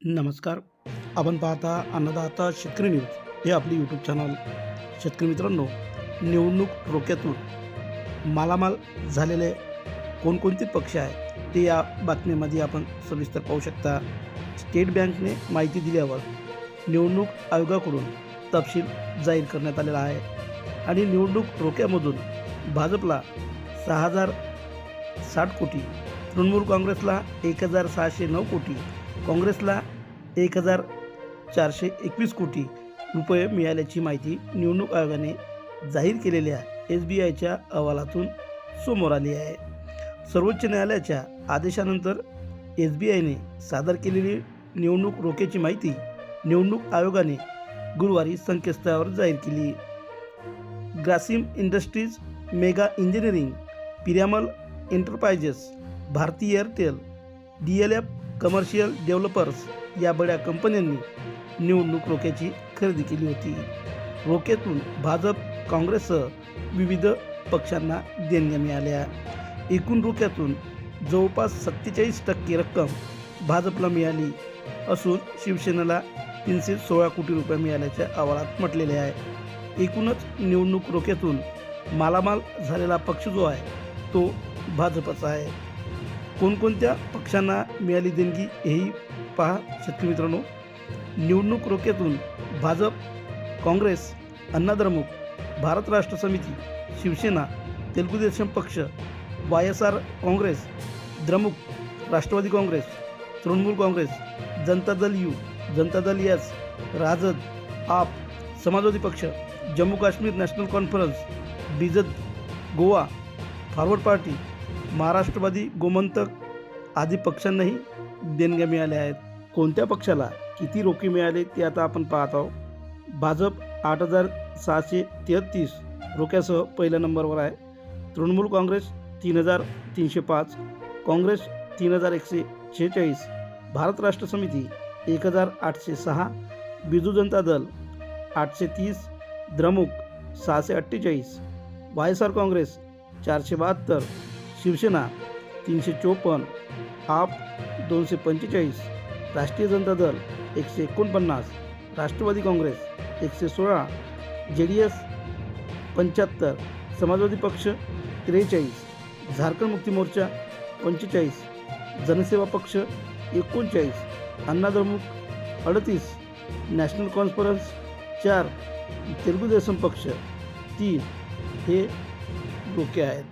नमस्कार. आपण पाहता अन्नदाता शेतकरी न्यूज हे आपले यूट्यूब चॅनल शेतकरी मित्रांनो निवडणूक रोक्यातून मालामाल झालेले कोणकोणते पक्ष आहेत ते या बातमीमध्ये आपण सविस्तर पाहू शकता. स्टेट बँकने माहिती दिल्यावर निवडणूक आयोगाकडून तपशील जाहीर करण्यात आलेला आहे आणि निवडणूक रोक्यामधून भाजपला सहा हजार साठ कोटी तृणमूल काँग्रेसला एक हजार सहाशे नऊ कोटी काँग्रेसला एक हजार चारशे एकवीस कोटी रुपये मिळाल्याची माहिती निवडणूक आयोगाने जाहीर केलेल्या एस बी आयच्या अहवालातून समोर आली आहे. सर्वोच्च न्यायालयाच्या आदेशानंतर एस बी आयने सादर केलेली निवडणूक रोखेची माहिती निवडणूक आयोगाने गुरुवारी संकेतस्थळावर जाहीर केली. Grasim industries mega engineering Piramal enterprises Bharti Airtel D L F commercial developers या बड्या कंपन्यांनी निवडणूक रोख्याची खरेदी केली होती. रोख्यातून भाजप काँग्रेससह विविध पक्षांना देणग्या मिळाल्या. एकूण रोख्यातून जवळपास सत्तेचाळीस टक्के रक्कम भाजपला मिळाली असून शिवसेनेला तीनशे सोळा कोटी रुपये मिळाल्याच्या अहवालात म्हटलेले आहे. एकूणच निवडणूक रोख्यातून मालामाल झालेला पक्ष जो आहे तो भाजपचा आहे. कोणकोणत्या पक्षांना मिळाली देणगी हेही पहा शेतकरी मित्रांनो. निवडणूक रोख्यातून भाजप काँग्रेस अण्णाद्रमुक भारत राष्ट्र समिती शिवसेना तेलुगू देशम पक्ष वाय एस आर काँग्रेस द्रमुक Rashtravadi Congress Trinamool Congress Janata Dal U Janata Dal S RJD AAP Samajwadi पक्ष जम्मू काश्मीर नॅशनल कॉन्फरन्स बिजद गोवा फॉरवर्ड पार्टी महाराष्ट्रवादी गोमंतक आदी पक्षांनाही देणग्या मिळाल्या आहेत. कोणत्या पक्षाला किती रोखे मिळाले ते आता आपण पाहत आहोत. भाजप आठ हजार सहाशे तेहत्तीस रोख्यासह पहिल्या नंबरवर आहे. तृणमूल काँग्रेस तीन हजार तीनशे पाच काँग्रेस तीन हजार एकशे शेहेचाळीस भारत राष्ट्र समिती एक हजार आठशे सहा बिजू जनता दल आठशे तीस द्रमुक सहाशे अठ्ठेचाळीस वाय एस आर काँग्रेस चारशे बहात्तर शिवसेना तीनशे चोपन्न आप दोनशे पंचेचाळीस राष्ट्रीय जनता दल एकशे एकोणपन्नास राष्ट्रवादी काँग्रेस एकशे सोळा जे डी एस पंच्याहत्तर समाजवादी पक्ष त्रेचाळीस झारखंड मुक्ती मोर्चा पंचेचाळीस जनसेवा पक्ष एकोणचाळीस अण्णाद्रमुक अडतीस नॅशनल कॉन्फरन्स चार तेलुगू देसम पक्ष तीन हे डोके आहेत.